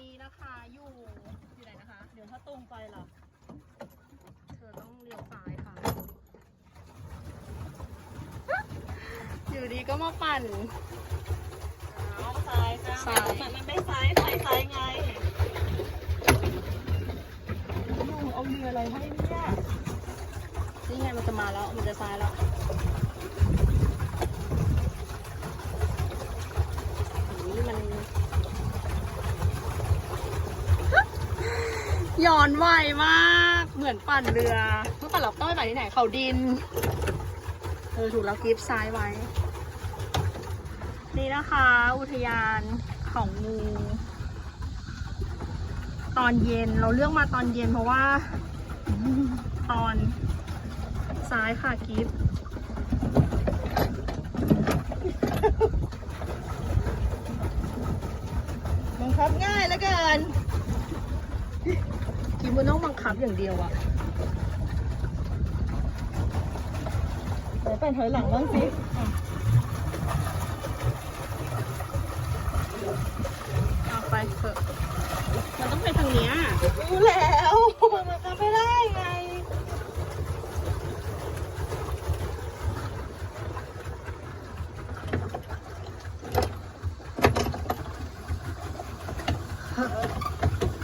นี้นะคะอยู่อยู่ไหนนะคะ เดี๋ยวถ้าตรงไปล่ะ เธอต้องเลี้ยวซ้ายค่ะ อยู่ดีก็มาปั่นเอาซ้ายจ้าซ้าย มันมันไม่ซ้ายซ้ายซ้ายไงลุงเอาเรืออะไรให้เนี่ยนี่ไงมันจะมาแล้ว มันจะซ้ายแล้วนี่มัน ย้อนไวมาก เหมือนปั่นเรือ เมื่อก่อนเราต้องไปปั่นที่ไหน เขาดิน เออ ถูกแล้วกริฟซ้ายไว้ นี่นะคะ อุทยานเขางู ตอนเย็นเราเลือกมาตอนเย็นเพราะว่า ตอนซ้ายค่ะกิฟบังคับง่ายแล้วกันกิฟ มันต้องบังคับอย่างเดียวอะไหนไปถอยหลังบ้างสิเอาไปเถอะมันต้องไปทางเนี้ยรู้แล้วมันบังคับไม่ได้ไง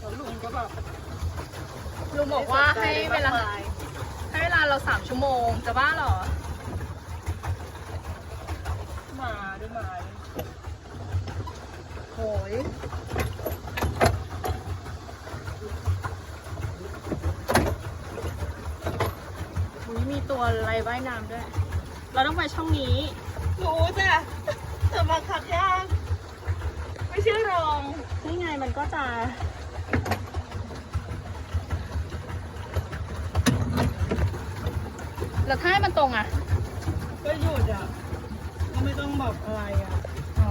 แล้วลุงก็แบบ ลุงบอกว่าให้เวลาให้เวลาเราสามชั่วโมง จะบ้าเหรอ มาด้วยไม้โหยอุ๊ยมีตัวอะไรว่ายน้ำด้วย เราต้องไปช่องนี้ รู้จ้ะแต่บังคับยาก ไม่เชื่อลองนี่ไงมันก็จะ แล้วถ้าให้มันตรงอะ ก็หยุดอะก็ไม่ต้องแบบอะไรอะ อ๋อ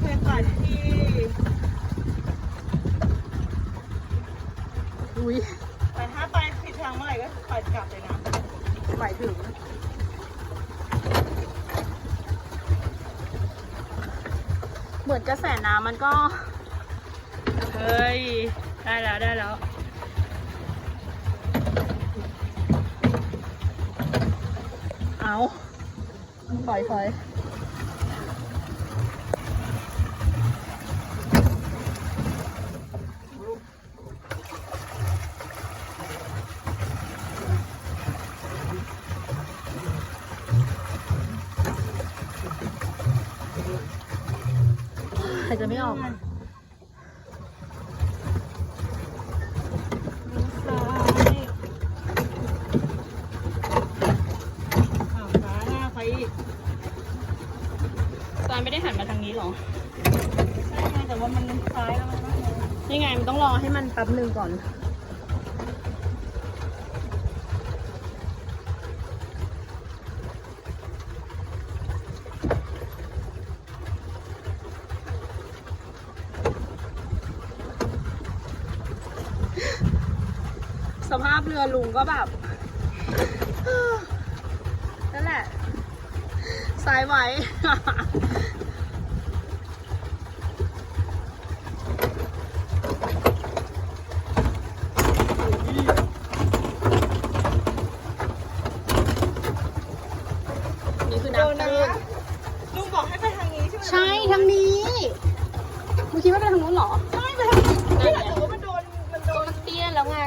เคยปั่นที่ อุ้ย แต่ถ้าไปผิดทางเมื่อไหร่ ก็ปั่นกลับเลยนะหมายถึงเหมือนกระแสน้ำมันก็ เฮ้ย ได้แล้วได้แล้ว เอาปล่อยปล่อยใครจะไม่ ออกซ้ายอ้าวซ้ายหน้าไปอีกตอนไม่ได้หันมาทางนี้หรอ ใช่ไงแต่ว่ามันซ้ายแล้วมันไม่เลยนี่ไงมันต้องรอให้มันแป๊บหนึ่งก่อน เรือลุงก็แบบนั่นแหละสายไว นี่คือ เดี๋ยว น้ำ นะ ตื้น ลุงบอกให้ไปทางนี้ใช่ไหม ใช่ทางนี้มึงคิดว่าไปทางนู้นเหรอ ใช่ไปทางนี้ไม่แต่ว่ามันโดนมันโด ก็ น มันเตี้ยแล้วไง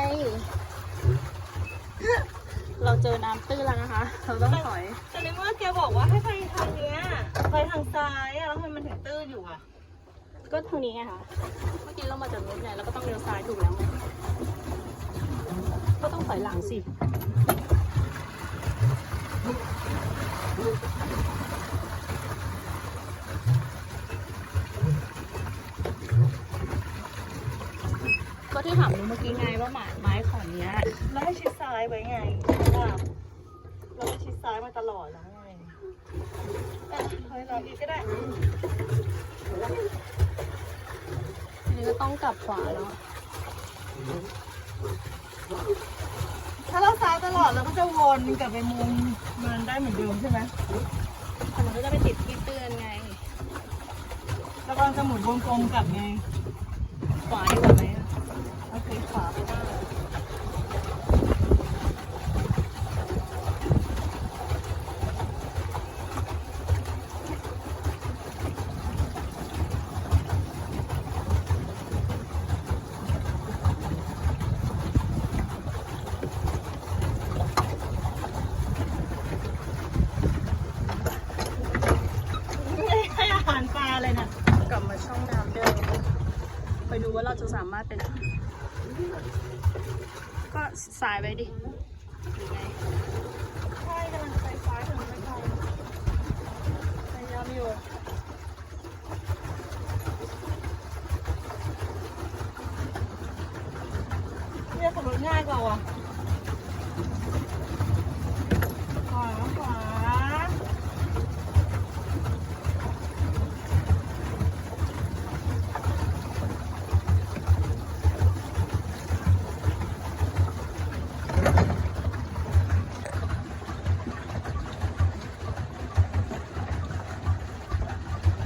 เราเจอน้ำตื้นแล้วนะคะ เราต้องถอย แต่ในเมื่อแกบอกว่าให้ไปทางเนี้ยไปทางซ้ายอะแล้วทำไมมันถึงตื้นอยู่อะก็ทางนี้ไงคะเมื่อกี้เรามาจากนู้นไงแล้วก็ต้องเลี้ยวซ้ายถูกแล้วไงก็ต้องถอยหลังสิก็ที่ถามเมื่อกี้ไงว่าหมายไม้ของเนี้ยแล้วให้ชิดซ้ายไว้ไงว่าเราให้ชิด ซ้ายมาตลอดแล้วไงเอ้ยถอยหลังอีกก็ได้ต้องกลับขวาแล้วถ้าเราซ้ายตลอดเราก็จะวนกลับไปมุมมันได้เหมือนเดิมใช่ไหมแต่มันก็จะไปติดที่เตือนไงแล้วก็จะหมุนวงกลมกลับไงขวาดีกว่าไหมอะโอเคขวาไปได้ ไม่ให้อาหารปลาเลยนะ กลับมาช่องน้ำเดิมไปดูว่าเราจะสามารถเป็น ก็สายไปดิหรือไง ใช่กำลังไปซ้ายถึงไม่ไกล พยายามอยู่ เนี่ยขับรถง่ายกว่าว่ะขวาขวา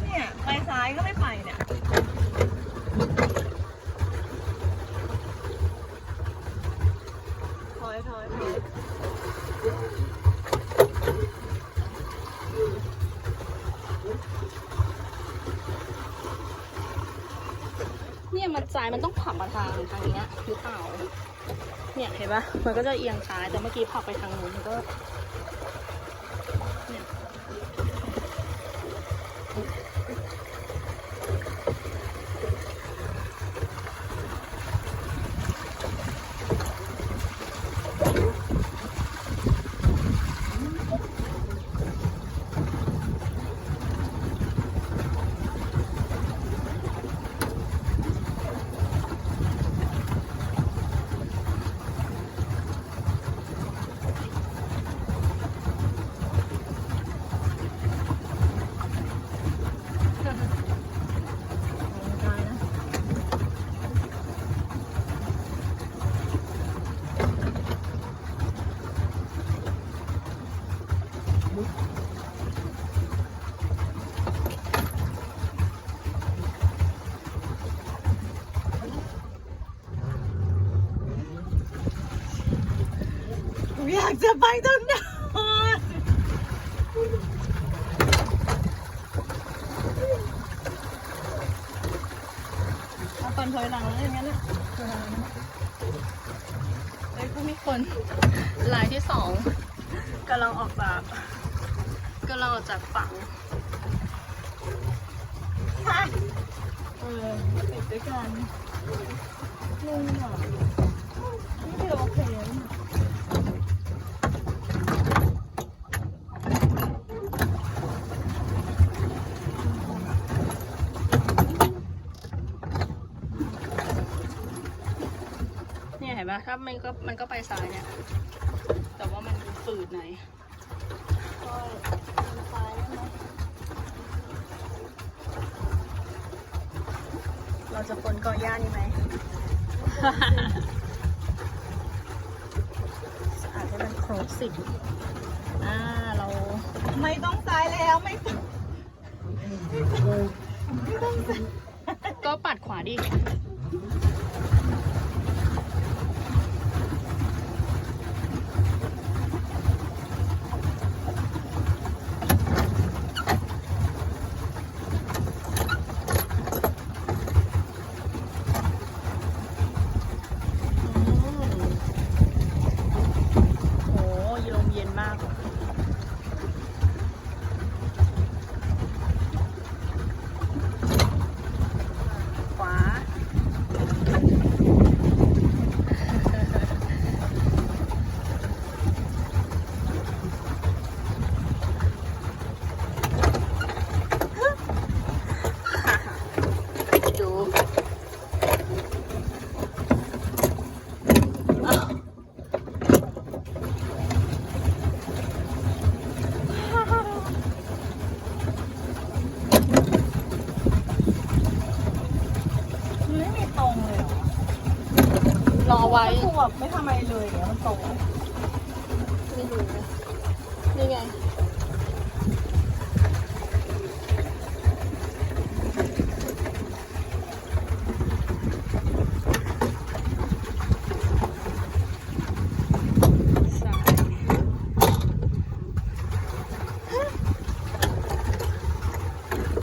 เนี่ยไปซ้ายก็ไม่ไปเนี่ย ถอยถอยถอย เนี่ยมันซ้ายมันต้องผักมาทางทางเนี้ยหรือเปล่าเนี่ยเห็นปะมันก็จะเอียงซ้ายแต่เมื่อกี้ผักไปทางนู้นมันก็ เนี่ยูอยากจะไปตรงนั้นเอาตอนถอยหลังแล้วอย่างนั้นนะถอยหลังนะเอ้ยก็มีคนลายที่สองกำลังออกจากกำลังออกจากฝังเออติดด้วยกันนุ่มอะนี่คือโอเคแล้วนะ เนี่ยเห็นปะถ้ามันก็มันก็ไปซ้ายเนี่ย แต่ว่ามันฝืดหน่อยก็ทางซ้ายได้ไหมเราจะปนเกาะหญ้านี่ไหมสะอาดให้มันครบสิบอ่าเราไม่ต้องซ้ายแล้วไม่ต้องไม่ต้องซ้ายก็ปัดขวาดิ โอ้ยลมเย็นมาก ขวา รอ ไว้ถ้ากูแบบไม่ทำอะไรเลยอย่างเงี้ยมันโต